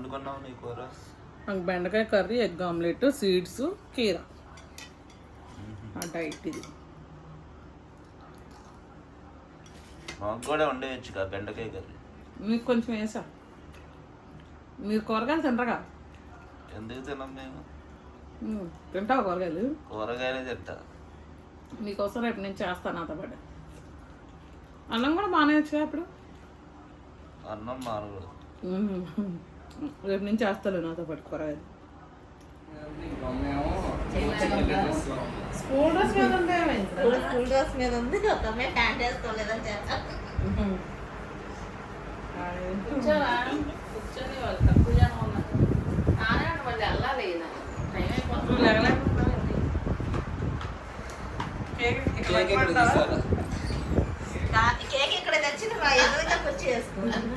వండుకున్నావు నీ కూర? నాకు బెండకాయ కర్రీ ఎగ్ ఆమ్లెట్ సీడ్స్ కీర. ఆ డైట్ ఇది. మాకు కూడా వండేయచ్చు కదా బెండకాయ కర్రీ. మీకు కొంచెం వేసా. మీరు కూరగాయలు తినరుగా? ఎందుకు తినం మేము? తింటావా కూరగాయలు? కూరగాయలే తింటా. మీకోసం రేపు నేను చేస్తాను నాతో పాటు. అన్నం కూడా మానేయచ్చుగా ఇప్పుడు? అన్నం మానకూడదు. రేపు నేను చేస్తాను నాతో పాటు కూరగాయలు స్కూల్ డ్రెస్ మీద? స్కూల్ డ్రెస్ మీద ఉంది ఒక అమ్మాయి ప్యాంట్ వేసుకోలేదని చెప్పాను కూర్చోరా? కూర్చొని వాళ్ళు తక్కువ జనం ఉన్నారు. నానే వాళ్ళు వెళ్ళాలి. టైం అయిపోతుంది. కేక్? కేక్ ఇక్కడ తెచ్చింది మా ఎదురుగా వచ్చి వేసుకున్నాను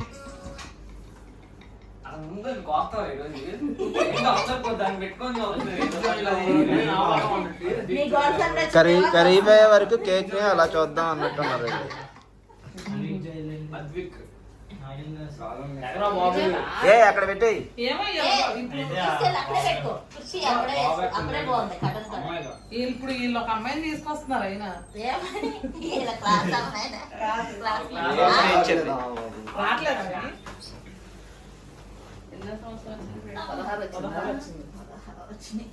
ముందు కరీ వరకు కేక్ని అలా చూద్దాం అన్నట్టున్నారు ఏ అక్కడ పెట్టి. ఇప్పుడు వీళ్ళు ఒక అమ్మాయిని తీసుకొస్తున్నారు అయినా. ఎన్నో సంవత్సరాలు వచ్చింది? పదహారు వచ్చిందా? పదహారు వచ్చింది వచ్చినాయి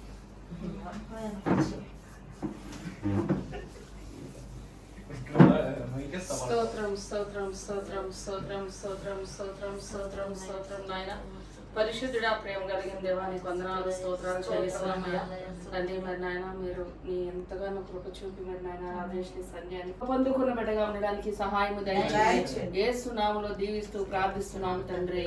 స్తోత్రం స్తోత్రం స్తోత్రం స్తోత్రం స్తోత్రం స్తోత్రం స్తోత్రం స్తోత్రం నాయన. పరిశుద్ధుడా ప్రేమ కలిగిన దేవానికి వందనాలు స్తోత్రాలు చెల్లిస్తున్నామయ్యా. తండ్రి మరి నాయన మీరు నీ ఎంతగానో కృప చూపి మరి నాయన ఆదేశ్ సంధ్యాన్ని పొందుకున్న బిడ్డగా ఉండడానికి సహాయము దయచేయండి. ఏ సునాములో దీవిస్తూ ప్రార్థిస్తున్నాము తండ్రి.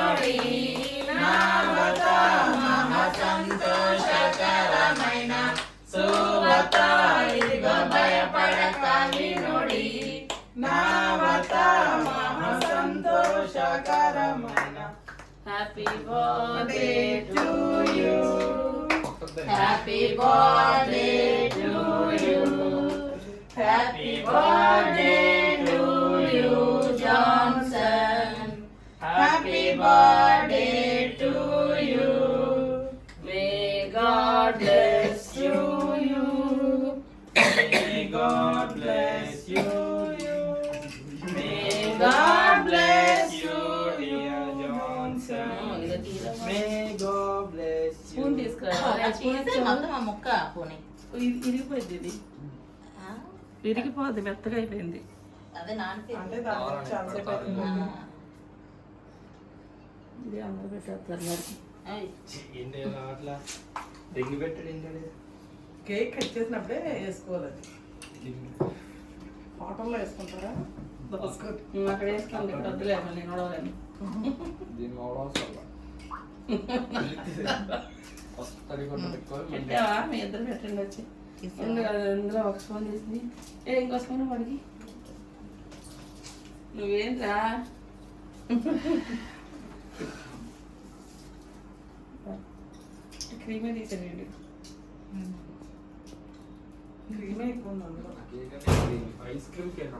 ತಾಯಿ ನುಡಿ ನಾವತ ಮಹ ಸಂತೋಷಕರ ಮನ happy birthday to you happy birthday to you happy birthday to you Johnson happy birthday to you may God bless you you may God God bless you, Leah Johnson. Oh, May God bless you. Oh, ఆ ముక్క పోనీ. ఇరిగిపోయింది ఇది. మెత్తగా అయిపోయింది. అదే ఇది అందరూ పెట్టేస్తారు మరి. కేక్ కట్ చేసినప్పుడే వేసుకోవాలి అది. హోటల్లో వేసుకుంటారా? అక్కడ వేసుకుంది ఇక్కడ వద్దులేదు మీ ఇద్దరు పెట్టండి వచ్చి. ఇందులో ఒక స్పూన్ తీసింది? ఏ ఇంకో స్పూన్ వాడికి. క్రీమే తీసానండి క్రీమే ఐస్ క్రీమ్ కేనా?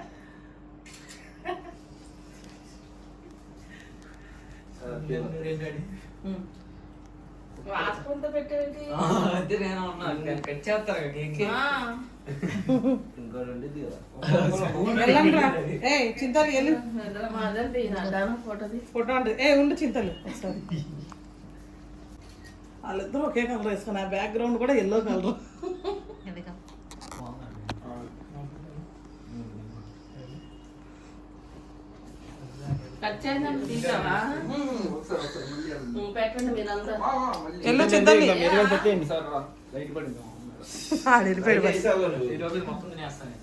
ఉమ్. ఆ స్పూన్తో పెట్టేది అదే నేను ఉన్నా కట్ చేస్తారు కేక్ ఇంకోటి ఉండేది కదా. వెళ్ళండి రా. ఏ చింతలు ఫోటోది. ఫోటో అంటే ఏ ఉండు చింతలు ఒకసారి. వాళ్ళిద్దరూ ఒకే కలర్ వేసుకుని ఆ బ్యాక్గ్రౌండ్ కూడా ఎల్లో కలర్ ఎందుకు కట్ చేయండి తీసావా పెట్టండి మీరంతా ఎల్లో చింతలు పెట్టేయండి సార్ రా. లైట్ పడింది వెళ్ళిపోయాడు బస్. ఈ రోజు మొత్తం తినేస్తాను.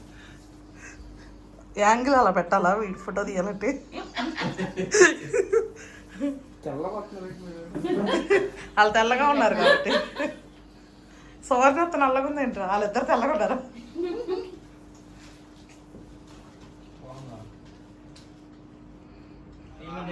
యాంగిల్ అలా పెట్టాలా? వీడి ఫోటో తీయాలంటే? వాళ్ళు తెల్లగా ఉన్నారు కాబట్టి. సువర్ణత్త నల్లగా ఉంది ఏంట్రా? వాళ్ళిద్దరు తెల్లగా ఉన్నారు ఇది చూడరా అది చూస్తున్నా ఫోటోలు కాదు. ఎక్కడ? తీసేది. క్రీమ్ పిక్చర్ అది ముక్కులో పెట్టండి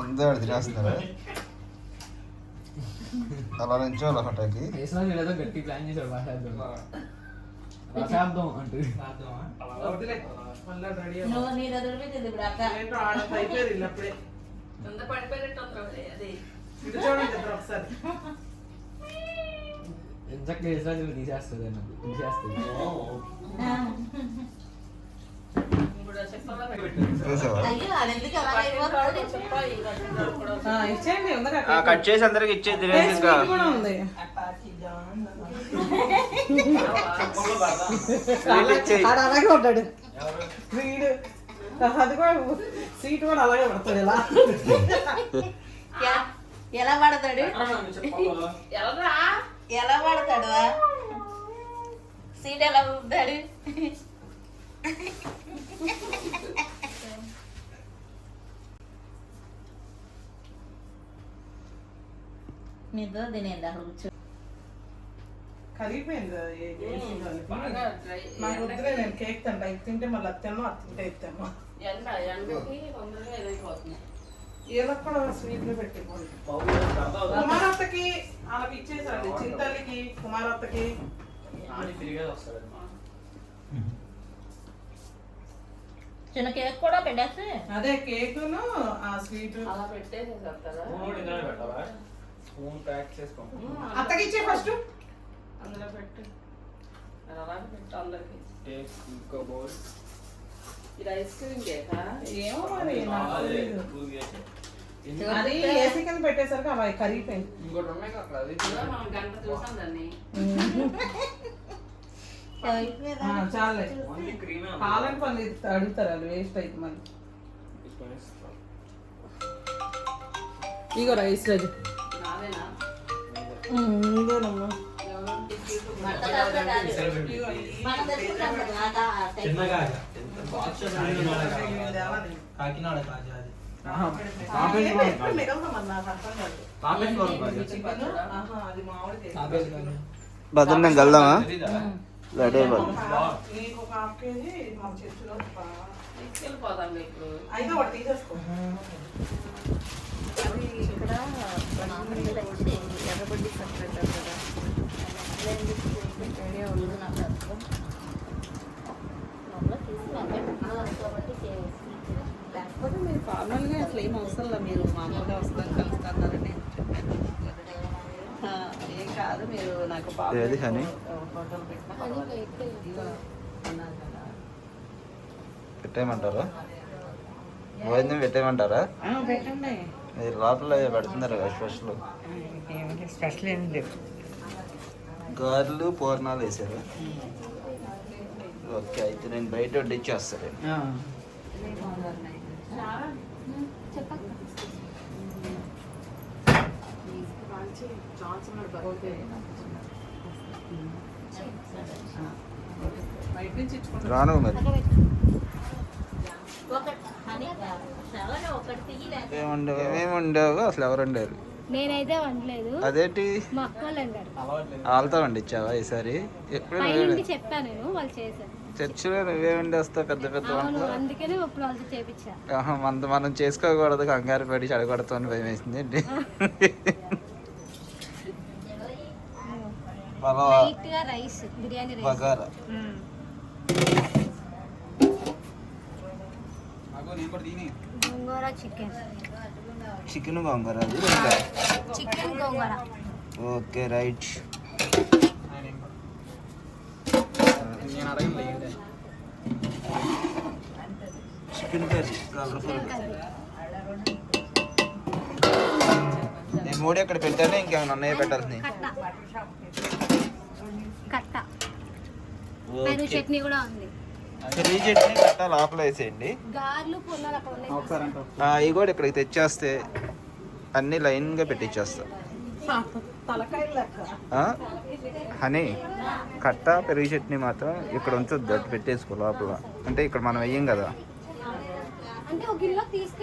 అంతే వాడు తినేస్తున్నారా అలా నుంచో అలా ఏదో గట్టి ప్లాన్ చేశాడు రాసేద్దాం అంటూ. నువ్వు తీసేస్తుంది నాకు తీసేస్తుంది ఇప్పుడు చెప్పాలా చూసావా అయ్యో అది ఎందుకు అలా అయిపోతుంది చెప్పాలి ఆ, ఇచ్చేయండి ఉందరా కట్ చేసి అందరికి ఇచ్చేది ఇంకా అలాగే ఉంటాడు. వీడు. అది కూడా సీట్ కూడా అలాగే పడతాడు ఇలా. ఎలా పడతాడు? ఎలా పడతాడు? సీట్ ఎలా ఉంటాడు తినేది అక్కడ కూర్చో కరిగిపోయింది నాకు వద్దులే నేను కేక్ తింటా. ఇది తింటే మళ్ళీ అది తింటే కూడా స్వీట్లు పెట్టుకోండి కుమారత్తకి వాళ్ళకి ఇచ్చేసాడు చింతల్లికి కుమారత్తకి. తిరిగేది వస్తాడు చిన్న కేక్ కూడా పెట్టేస్తే? అదే కేకును ఆ స్వీట్. అలా ఇందులో పెట్టావా స్పూన్ ప్యాక్ చేసుకో అత్తకి ఇచ్చే ఫస్ట్. అందులో పెట్టు. అది అలాగే పెట్టు అందరికి. టేక్ ఇంకో బౌల్. ఇది ఐస్ క్రీమ్ కేకా? ఏమో మరి. అది ఏసీ కింద పెట్టేసరికి అవి కరిగిపోయింది. ఇంకోటి ఉన్నాయి కదా అక్కడ అది మనం గంట చూసాం దాన్ని. చాలే. పాలని పని అడుగుతారు వాళ్ళు వేస్ట్ అయితే మళ్ళీ ఇగో రైస్ రాజు ఇదేనమ్మా. కాకినాడ కాజా అది. నేను వెళ్దామా రెడీ తీసుకెళ్ళిపోదాం లేకపోతే మీరు ఫార్మల్గా అసలు ఏం అవసరం మీరు మామూలుగా వస్తాం కలుస్తారని ఏం కాదు మీరు నాకు ఏది హనీ? ఫోటోలు పెట్టినా పర్వాలేదు. ఇదిగో అన్నారు కదా. పెట్టేయమంటారా? భోజనం పెట్టేయమంటారా? మీరు లోపల పెడుతున్నారు కదా స్పెషల్. స్పెషల్ ఏం లేవు. గారెలు పూర్ణాలు వేసారు? ఓకే అయితే నేను బయట నుంచి ఇచ్చుకుంటారు రాను మరి. ఏముండవు? ఏమేమి ఉండవు అసలు ఎవరు వండారు? నేనైతే వండలేదు. అదేంటి? మా అక్క వాళ్ళు వండారు. వాళ్ళతో వండిచ్చావా ఈసారి? ఎప్పుడు చెప్పాను నేను వాళ్ళు చేశారు. చర్చిలో నువ్వే వండేస్తావు పెద్ద పెద్ద అవును వంటలు? అందుకనే ఇప్పుడు వాళ్ళతో చేపించా. ఆహా, మన మనం చేసుకోకూడదు కంగారు పడి చెడగొడతామని భయం వేసింది ఏంటి? Rice biryani rice. Gongura chicken chicken gongura అది రెండా? చికెన్ గోంగూర ఓకే రైట్ నేను అడగను ఏంటి chicken curry colourful chicken curry నేను మూడు ఎక్కడ పెట్టాను ఇంకేమైనా ఉన్నాయో పెట్టాల్సినవి కట్ట కట్ట పెరుగు చట్నీ కూడా ఉంది కర్రీ చట్నీ కట్టా లోపల వేసేయండి గార్లు పుల్లలు అక్కడ ఉన్నాయి. ఒకసారి అంటావు ఆ, ఇవి కూడా ఇక్కడికి తెచ్చేస్తే అన్ని లైన్గా పెట్టించేస్తా ఆ? హనీ కట్ట పెరుగు చట్నీ మాత్రం ఇక్కడ ఉంచొద్దు అటు పెట్టేసుకో లోపల. అంటే ఇక్కడ మనం వెయ్యం కదా.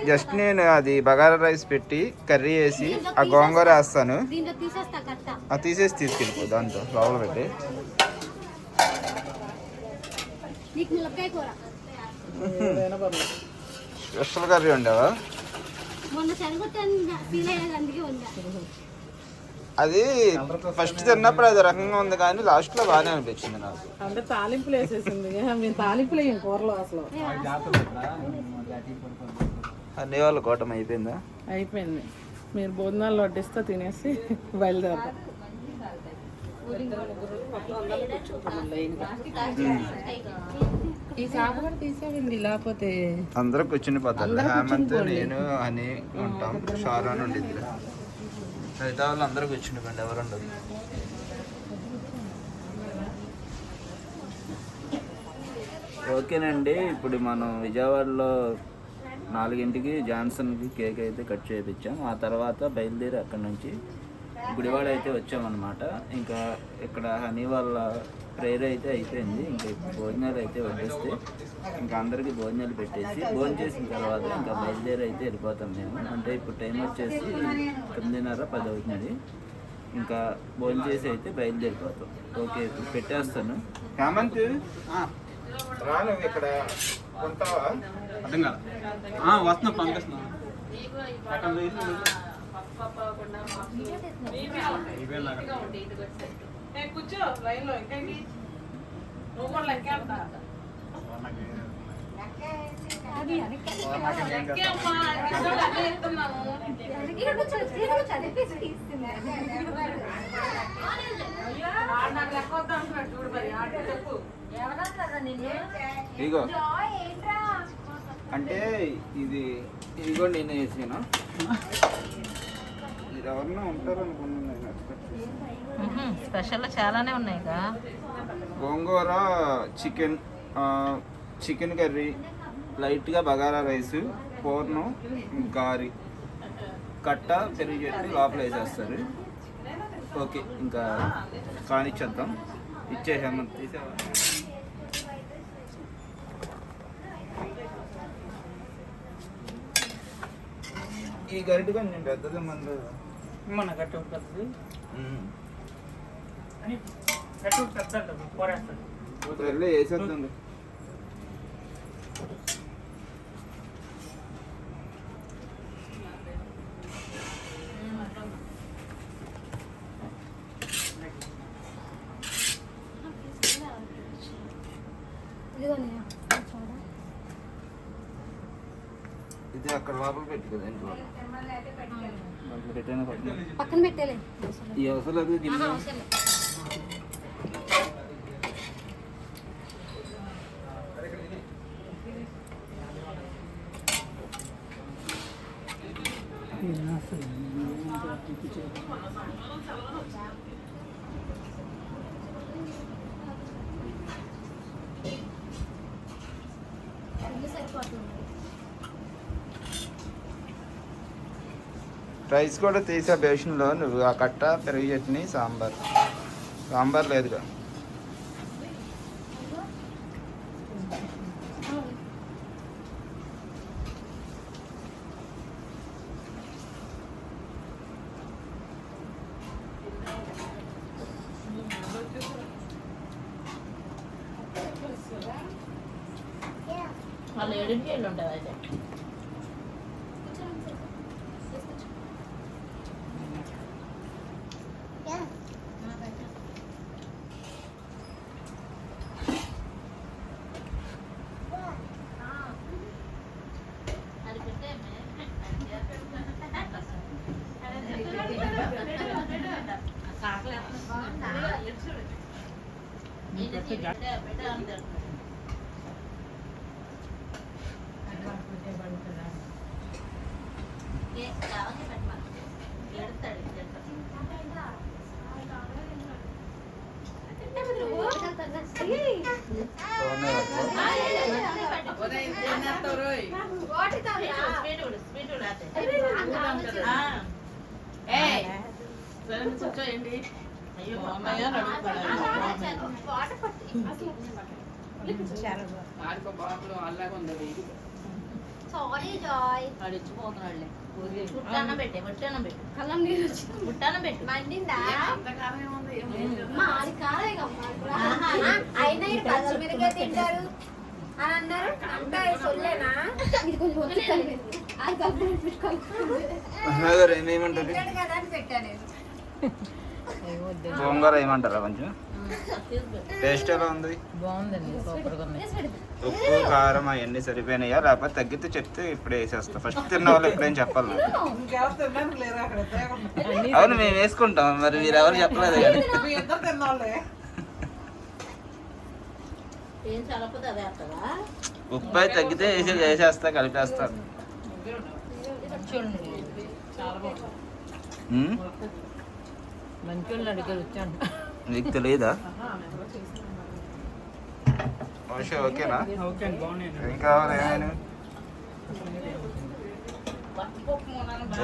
జస్ట్ నేను అది బగారా రైస్ పెట్టి కర్రీ వేసి ఆ గోంగూర వేస్తాను. తీసేసి తీసుకెళ్ళిపో దాంతో లోపల పెట్టి. నీకు కూర. స్పెషల్ కర్రీ ఉండేవా మొన్న చెడగొట్టాను ఫీల్ అయ్యాక అందుకే ఉందా అది ఫస్ట్ తిన్నప్పుడు అది రకంగా ఉంది కానీ లాస్ట్లో బాగానే అనిపించింది నాకు. అంటే తాలింపులు వేసేసింది. మేము తాలింపులు వేయం కూరలో అసలు. అన్ని వాళ్ళ కూటమి అయిపోయిందా? అయిపోయింది. మీరు భోజనాలు వడ్డిస్తే తినేసి బయలుదేరతాం. ఈ చేప కూడా తీసేయండి లేకపోతే అందరూ కూర్చుని పోతారు. హేమంత్ నేను అని ఉంటాం. షారా నుండి మిగతా వాళ్ళు అందరూ కూర్చుని పోండి ఎవరు ఉండదు ఓకేనండి ఇప్పుడు మనం విజయవాడలో నాలుగింటికి జాన్సన్కి కేక్ అయితే కట్ చేయించాం ఆ తర్వాత బయలుదేరి అక్కడ నుంచి గుడివాడ అయితే వచ్చామన్నమాట. ఇంకా ఇక్కడ హనీ వాళ్ళ ప్రేయర్ అయితే అయిపోయింది. ఇంకా భోజనాలు అయితే వడ్డిస్తే ఇంకా అందరికీ భోజనాలు పెట్టేసి భోజనం చేసిన తర్వాత ఇంకా బయలుదేరి అయితే వెళ్ళిపోతాం మేము. అంటే ఇప్పుడు టైం వచ్చేసి తొమ్మిదిన్నర పది అవుతుంది. ఇంకా భోజనం చేసి అయితే బయలుదేరిపోతాం. ఓకే ఇప్పుడు పెట్టేస్తాను. హేమంత్? రా నువ్వు ఇక్కడ. ఉంటావా అర్థం కాదు వస్తున్నా పంపిస్తున్నా. లేదు. ఏ, కూర్చో లైన్లో ఇంకా ఏంటి? నువ్వు కూడా లెక్కే ఇగో. అంటే ఇది ఇది కూడా నేను వేసాను. ఎవరన్నా ఉంటారు అనుకున్నాను నేను. స్పెషల్ చాలానే ఉన్నాయిగా. గోంగూర చికెన్ చికెన్ కర్రీ లైట్గా బగారా రైస్ పూర్ణం గారి. కట్ట పెరుగు చట్నీ లోపల వేసేస్తారు. ఓకే ఇంకా కానిచ్చేద్దాం. ఇచ్చేసాము తీసేవా ఈ గరిట కొంచెం పెద్దది మంది మన గట్టి ఉంటుంది గట్టి పెద్ద పోరేస్తాడు వెళ్ళి వేసేద్దాం ఇదిగో నేను చూడ. ఇది అక్కడ లోపల పెట్టి కదా ఇంట్లో పక్కన? పెట్టేలే. ఈ అవసరం లేదు ఆహా, గిన్నె. అవసరం లేదు. రైస్ కూడా తీసా బేషన్లో నువ్వు ఆ కట్ట పెరుగు చట్నీ సాంబార్. సాంబార్ లేదుగా వాళ్ళు ఏడింటికి వెళ్ళి ఉంటుంది అయితే అది పెట్టే అయ్యో అమ్మాయి అని అడుగుతాడు సారీ జాయ్ పెట్టే పెట్టు. కళ్ళం నీళ్ళు పెట్టు. మండిందా? కాలే అయినా తింటారు. అని అన్నారు. అంటే సొల్లేనా? ఇది కొంచెం వచ్చి కలిపింది అది కలిపి పెట్టుకోవాలి ఏమేమంటారు కదా అని పెట్టా నేను. గోంగూర ఏమంటారా? కొంచెం. టేస్ట్ ఎలా ఉంది? బాగుందండి సూపర్గా ఉంది. ఉప్పు కారం అవన్నీ సరిపోయినాయా? లేకపోతే తగ్గితే చెప్తే ఇప్పుడే వేసేస్తా. ఫస్ట్ తిన్న వాళ్ళు ఎప్పుడేం చెప్పాలి అవును మేము వేసుకుంటాం. మరి మీరు ఎవరు చెప్పలేదు ఉప్పు అయితే తగ్గితే వేసి వేసేస్తా కలిపేస్తా. చూడండి చాలా బాగుంది ఉమ్? మంచి వాళ్ళు అడిగారు వచ్చాను. నీకు తెలియదా? ఓషే ఓకేనా? ఏం కావాలి ఏమైనా?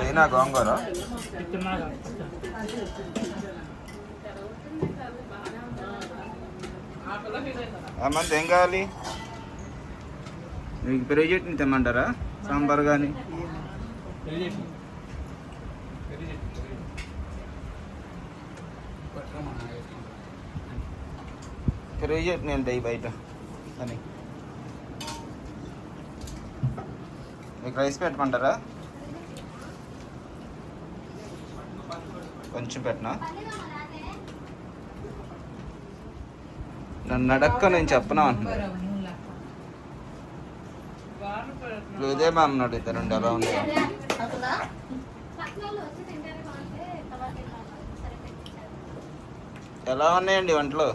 అయినా గోంగూర? అమ్మంత ఏం కావాలి? మీకు పెరుగు చట్నీ తెమ్మంటారా? సాంబార్ కానీ పెళ్ళి చేసి పెళ్ళి చేసి పట్టుకోమన్నా పెరుగు నేను దయ బయట. అని మీకు రైస్ పెట్టమంటారా? కొంచెం పెట్టనా? నన్ను అడక్క నేను చెప్పనా అంటున్నాను ఉదయం అన్నాడు ఇద్దరు ఎలా ఉన్నాయి ఎలా ఉన్నాయండి వంటలు?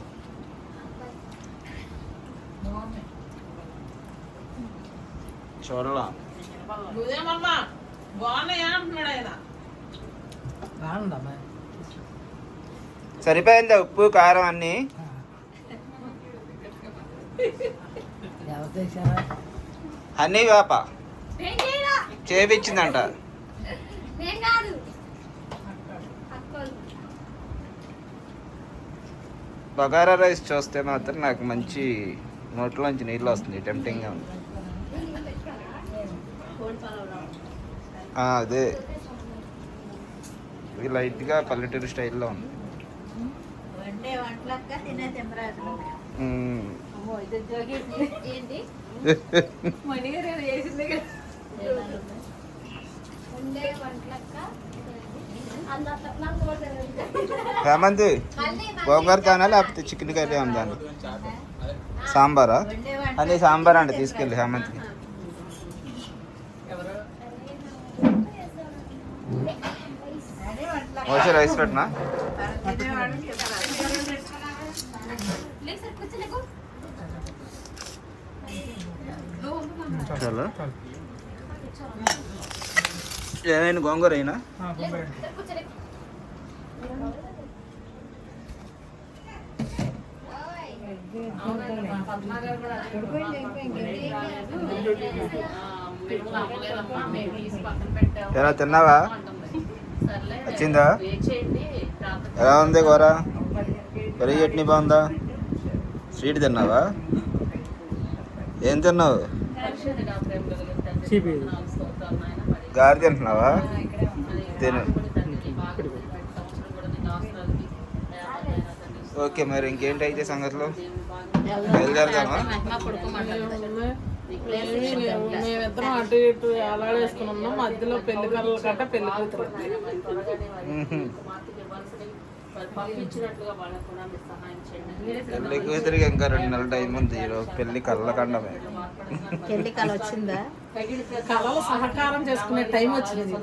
చూడలా ఉదయమమ్మా బాగున్నాయా అంటున్నాడు ఆయన? బాగుందమ్మా సరిపోయిందా ఉప్పు కారం అన్నీ? హనీ వేప చేపించిందంట. నేను కాదు. అక్కోళ్ళు బగారా రైస్ చూస్తే మాత్రం నాకు మంచి నోట్లోంచి నీళ్ళు వస్తుంది టెంప్టింగ్గా ఉంది. అదే. ఇది లైట్గా పల్లెటూరు స్టైల్లో ఉంది. హేమంత్ గోంగూర కానా లేకపోతే చికెన్ కర్రీ ఉందా? సాంబారా? అది సాంబార్ అండి తీసుకెళ్ళి హేమంత్కి అదే వంటలక్క వచ్చే రైస్ పెట్టినా? చాలా. ఏమైనా గోంగూర అయినా? కూర్చోలేకు ఎలా తిన్నావా వచ్చిందా ఎలా ఉంది కూర పెరుగు చట్నీ బాగుందా స్వీట్ తిన్నావా ఏం తిన్నావు గారి తింటున్నావా తిను ఓకే మరి ఇంకేంటి అయితే సంగతిలో బయలుదేరదామా మేమిద్దరం అటు ఇటు ఏలాడేసుకుని ఉన్నాం. మధ్యలో పెళ్ళి కర్రలు కట్ట పెళ్ళి కూతురు. పెళ్ళి కూతురికి ఇంకా రెండు నెలల టైం ఉంది ఈరోజు పెళ్ళి కళ్ళకండమే పెళ్ళి కళ వచ్చిందా? కళలు సహకారం చేసుకునే టైం వచ్చింది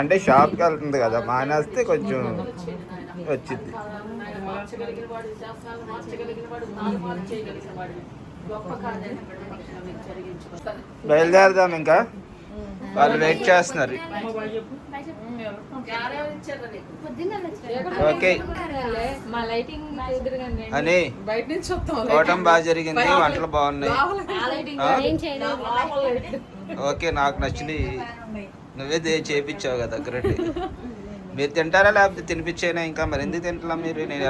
అంటే షాప్కి వెళ్తుంది కదా మానేస్తే కొంచెం వచ్చింది. బయలుదేరదాం ఇంకా. వాళ్ళు వెయిట్ చేస్తున్నారు. ఓకే. అని బయట నుంచి బాగా జరిగింది వంటలు బాగున్నాయి. ఓకే నాకు నచ్చినవి నువ్వే దే- కదా దగ్గరటి మీరు తింటారా లేకపోతే తినిపించేనా ఇంకా? మరి ఎందుకు తింటలా మీరు? నేను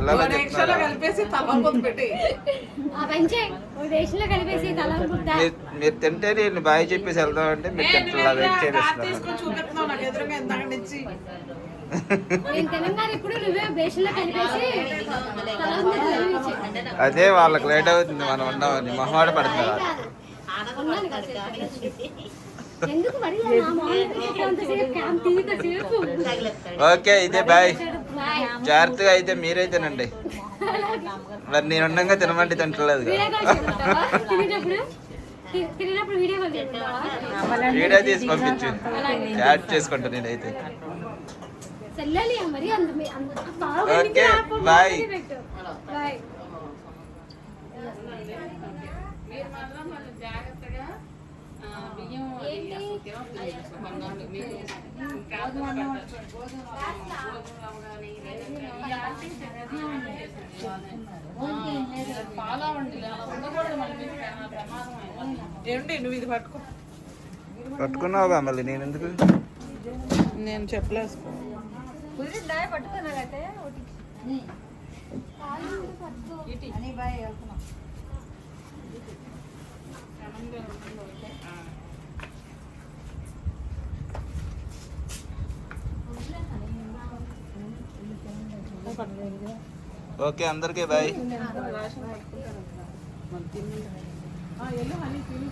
గుద్దా మీరు మీరు తింటే నేను బాయ్ చెప్పేసి వెళ్దామంటే మీరు తింటలా వెయిట్ చదివించే. అదే వాళ్ళకి లేట్ అవుతుంది మనం ఉన్నామని మొహమాట పడుతున్నారు. ఓకే ఇదే బాయ్ జాగ్రత్తగా అయితే మీరే తినండి. మరి నేను ఉండగా తినమంటే తింటలేదు వీడియో తీసి పంపించు. యాడ్ చేసుకుంటా నేనైతే. Okay, bye. బాయ్ మీరు మాత్రం కొంచెం జాగ్రత్తగా ఆ, బియ్యం అలా ఉండకూడదు మళ్ళీ నువ్వు ఇది పట్టుకో. నేను ఎందుకు నేను చెప్పలేసుకో ఓకే అందరికీ బాయ్. తిను